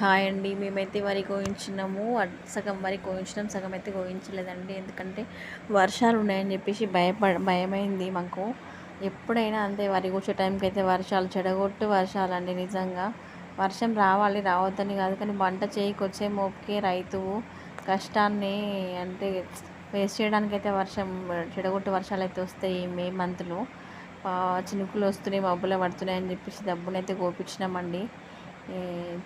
Hi అండి. మేమైతే వరి కోయించినాము. సగం వరి కోయించినాం. సగం అయితే కోయించలేదండి. ఎందుకంటే వర్షాలు ఉన్నాయని చెప్పేసి భయపడ భయమైంది మాకు. ఎప్పుడైనా అంతే వరి కూర్చే టైంకి అయితే వర్షాలు చెడగొట్టు వర్షాలు అండి నిజంగా. వర్షం రావాలి రావద్దని కాదు. కానీ వంట చేయకొచ్చే మోపుకే రైతు కష్టాన్ని అంటే వేస్ట్ చేయడానికైతే వర్షం చెడగొట్టు వర్షాలు అయితే వస్తాయి మే మంత్లో. చినుకులు వస్తున్నాయి మబ్బులు పడుతున్నాయని చెప్పేసి డబ్బునైతే కోపించినామండి. ఈ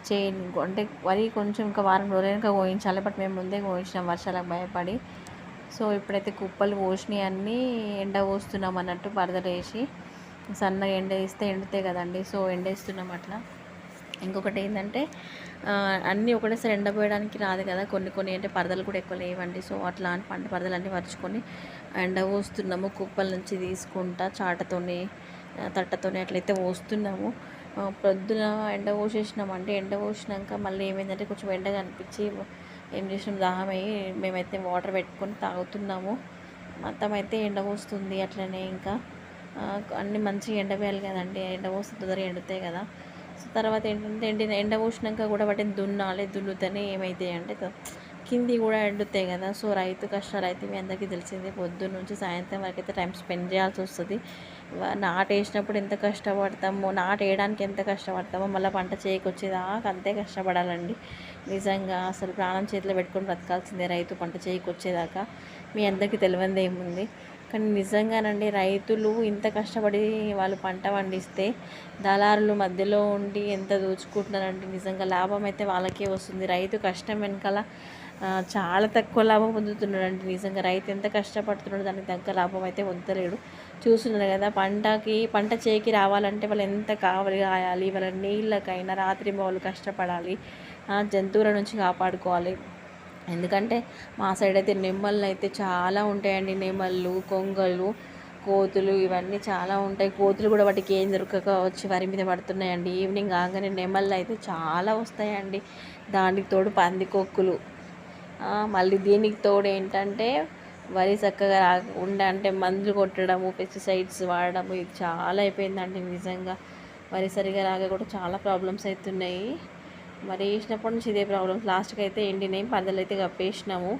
చేన్ అంటే వరి కొంచెం ఇంకా వారం రోజులైనా కోయించాలి బట్ మేము ముందే కోయించినాం వర్షాలకు భయపడి. సో ఇప్పుడైతే కుప్పలు పోసినాయి అన్నీ ఎండ పోస్తున్నాం అన్నట్టు పరదలు వేసి సన్నగా ఎండ వేస్తే ఎండుతాయి కదండి సో ఎండేస్తున్నాం అట్లా. ఇంకొకటి ఏంటంటే అన్నీ ఒకటేసారి ఎండపోయడానికి రాదు కదా కొన్ని కొన్ని అంటే పరదలు కూడా ఎక్కువ లేవండి. సో అట్లా అని పంట పరదలు అన్నీ పరుచుకొని ఎండ పోస్తున్నాము కుప్పల నుంచి తీసుకుంటా చాటతోని తట్టతోని అట్లయితే పోస్తున్నాము. ప్రొద్దున పొద్దున ఎండ పోసేసినామంటే ఎండ పోసినాక మళ్ళీ ఏమైందంటే కొంచెం ఎండ కనిపించి ఏం చేసినాం దాహం అయ్యి మేమైతే వాటర్ పెట్టుకొని తాగుతున్నాము. మొత్తం అయితే ఎండ పోస్తుంది అట్లనే ఇంకా. అన్నీ మంచిగా ఎండవేయాలి కదండి ఎండ పోస్తే తొందరగా ఎండుతాయి కదా. సో తర్వాత ఏంటంటే ఎండిన ఎండ పోసినాక కూడా వాటిని దున్నాలి దున్నుతనే ఏమవుతాయి అంటే కింది కూడా ఎండుతాయి కదా. సో రైతు కష్టాలు అయితే మీ అందరికీ తెలిసిందే. పొద్దున్న నుంచి సాయంత్రం వరకు అయితే టైం స్పెండ్ చేయాల్సి వస్తుంది. నాటు వేసినప్పుడు ఎంత కష్టపడతామో నాటు వేయడానికి ఎంత కష్టపడతామో మళ్ళీ పంట చేయకొచ్చేదాకా అంతే కష్టపడాలండి. నిజంగా అసలు ప్రాణం చేతిలో పెట్టుకొని బ్రతకాల్సిందే రైతు పంట చేయకొచ్చేదాకా. మీ అందరికీ తెలియంది ఏముంది. కానీ నిజంగానండి రైతులు ఇంత కష్టపడి వాళ్ళు పంట పండిస్తే దళారులు మధ్యలో ఉండి ఎంత దోచుకుంటున్నారంటే నిజంగా లాభం అయితే వాళ్ళకే వస్తుంది. రైతు కష్టం వెనకాల చాలా తక్కువ లాభం పొందుతున్నాడండి. నిజంగా రైతు ఎంత కష్టపడుతున్నాడు దానికి తగ్గ లాభం అయితే పొందలేడు. చూస్తున్నారు కదా పంటకి పంట చేకి రావాలంటే వాళ్ళు ఎంత కావాలి కాయాలి వాళ్ళ నీళ్ళకైనా రాత్రి వాళ్ళు కష్టపడాలి జంతువుల నుంచి కాపాడుకోవాలి. ఎందుకంటే మా సైడ్ అయితే నెమ్మళ్ళు అయితే చాలా ఉంటాయండి. నెమళ్ళు కొంగలు కోతులు ఇవన్నీ చాలా ఉంటాయి. కోతులు కూడా వాటికి ఏం దొరకక వచ్చి వరి మీద పడుతున్నాయండి. ఈవినింగ్ కాగానే నెమళ్ళు అయితే చాలా వస్తాయండి. దానికి తోడు పందికొక్కులు మళ్ళీ దీనికి తోడు ఏంటంటే వరి చక్కగా రాకుండా అంటే మందులు కొట్టడము పెస్టిసైడ్స్ వాడడము ఇది చాలా అయిపోయిందండి నిజంగా. వరి సరిగా రాక కూడా చాలా ప్రాబ్లమ్స్ అవుతున్నాయి. మరి వేసినప్పటి నుంచి ఇదే ప్రాబ్లమ్స్ లాస్ట్కి అయితే ఎండినాయి పదలు అయితే కప్పేసినాము.